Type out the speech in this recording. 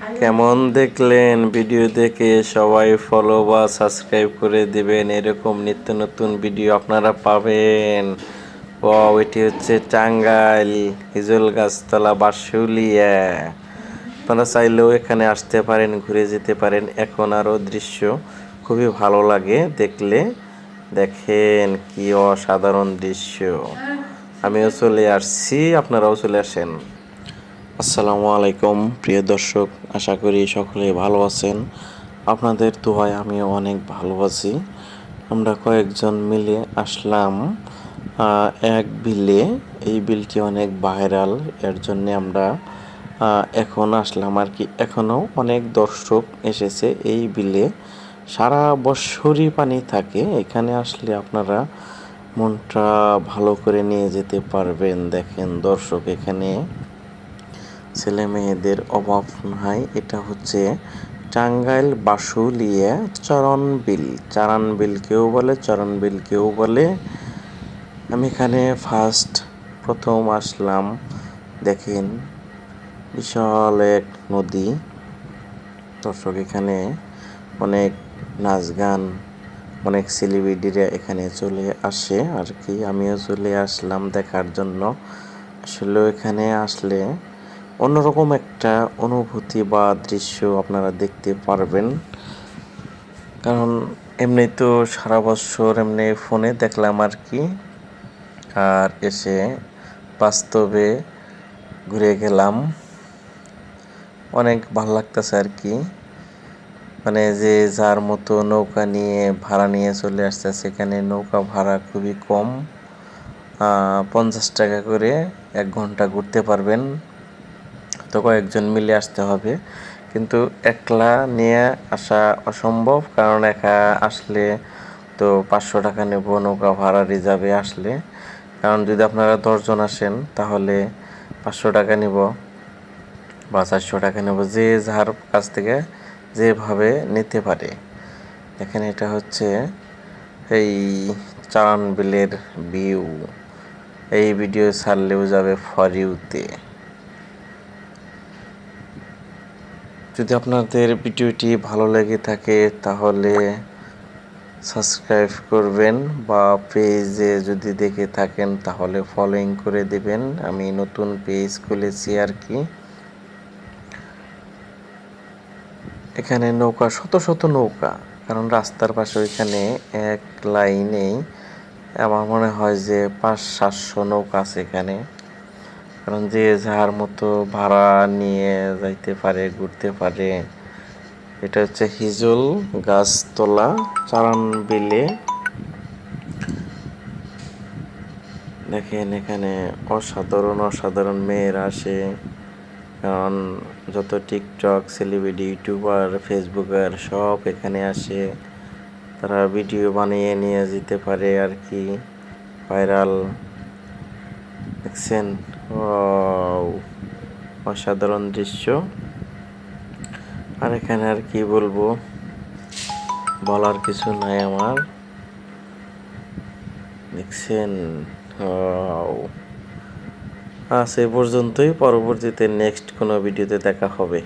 কেমন দেখলেন ভিডিও দেখে সবাই ফলো বা সাবস্ক্রাইব করে দেবেন, এরকম নিত্য নতুন ভিডিও আপনারা পাবেন। ও এটি হচ্ছে টাঙ্গাইল হিজল গাছতলা বাসুলিয়া। আপনারা চাইলেও এখানে আসতে পারেন, ঘুরে যেতে পারেন। এখন আরও দৃশ্য খুবই ভালো লাগে দেখলে। দেখেন কি অসাধারণ দৃশ্য। আমিও চলে আসছি, আপনারাও চলে আসেন। আসসালামু আলাইকুম, প্রিয় দর্শক, আশা করি সকলে ভালো আছেন। আপনাদের দোয়ায় আমিও অনেক ভালো আছি। আমরা কয়েকজন মিলে আসলাম এক বিলে। এই বিলটি অনেক ভাইরাল, এর জন্য আমরা এখন আসলাম আর কি। এখনও অনেক দর্শক এসেছে এই বিলে। সারা বছরই পানি থাকে, এখানে আসলে আপনারা মনটা ভালো করে নিয়ে যেতে পারবেন, দেখেন দর্শক এখানে। ছেলে মেয়েদের অভাব নাই। এটা হচ্ছে টাঙ্গাইল বাসুলিয়া চরণবিল। চারানবিল কেউ বলে চরণবিল কেউ বলে। আমি এখানে ফার্স্ট প্রথম আসলাম। দেখেন, বিশাল এক নদী। দর্শক, এখানে অনেক নাচ গান, অনেক সেলিব্রিটিরা এখানে চলে আসে। আর কি, আমিও চলে আসলাম দেখার জন্য। আসলে এখানে আসলে অন্যরকম একটা অনুভূতি বা দৃশ্য আপনারা দেখতে পারবেন। কারণ এমনি তো সারা বছর এমনি ফোনে দেখলাম আর কি। আর এসে বাস্তবে ঘুরে গেলাম। অনেক ভালো লাগতেছে আর কি। মানে যে যার মতো নৌকা নিয়ে ভাড়া নিয়ে চলে আসছে, সেখানে নৌকা ভাড়া খুবই কম। পঞ্চাশ টাকা করে এক ঘণ্টা ঘুরতে পারবেন। তো কয়েকজন মিলে আসতে হবে। কিন্তু একলা নিয়ে আসা অসম্ভব, কারণ একা আসলে তো পাঁচশো টাকা নেব, নৌকা ভাড়া রিজার্ভে আসলে। কারণ যদি আপনারা দশজন আসেন, তাহলে পাঁচশো টাকা নিব বা চারশো টাকা নেব, যে যার কাছ থেকে যেভাবে নিতে পারে। এখানে এটা হচ্ছে এই চারান বিলের ভিউ এই ভিডিও ছাড়লেও যাবে ফর ইউতে যদি আপনাদের ভিডিওটি ভালো লেগে থাকে তাহলে সাবস্ক্রাইব করবেন বা পেজে যদি দেখে থাকেন তাহলে ফলোইং করে দেবেন। আমি নতুন পেজ খুলেছি আর কি। এখানে নৌকা, শত শত নৌকা, কারণ রাস্তার পাশে ওইখানে এক লাইনেই আমার মনে হয় যে পাঁচ সাতশো নৌকা আছে এখানে। কারণ যে যার মতো ভাড়া নিয়ে যাইতে পারে, ঘুরতে পারে, এটা হচ্ছে হিজল গাছতলা চারান বিলে দেখেন এখানে অসাধারণ অসাধারণ মেয়েরা আসে। কারণ যত টিকটক, সেলিব্রিটি, ইউটিউবার, ফেসবুকার সব এখানে আসে। তারা ভিডিও বানিয়ে নিয়ে যেতে পারে আর কি, ভাইরাল। দেখছেন? অসাধারণ দৃশ্য। আর এখানে আর কি বলব? বলার কিছু নাই আমার। দেখছেন! আজ এ পর্যন্তই। পরবর্তীতে নেক্সট কোনো ভিডিওতে দেখা হবে।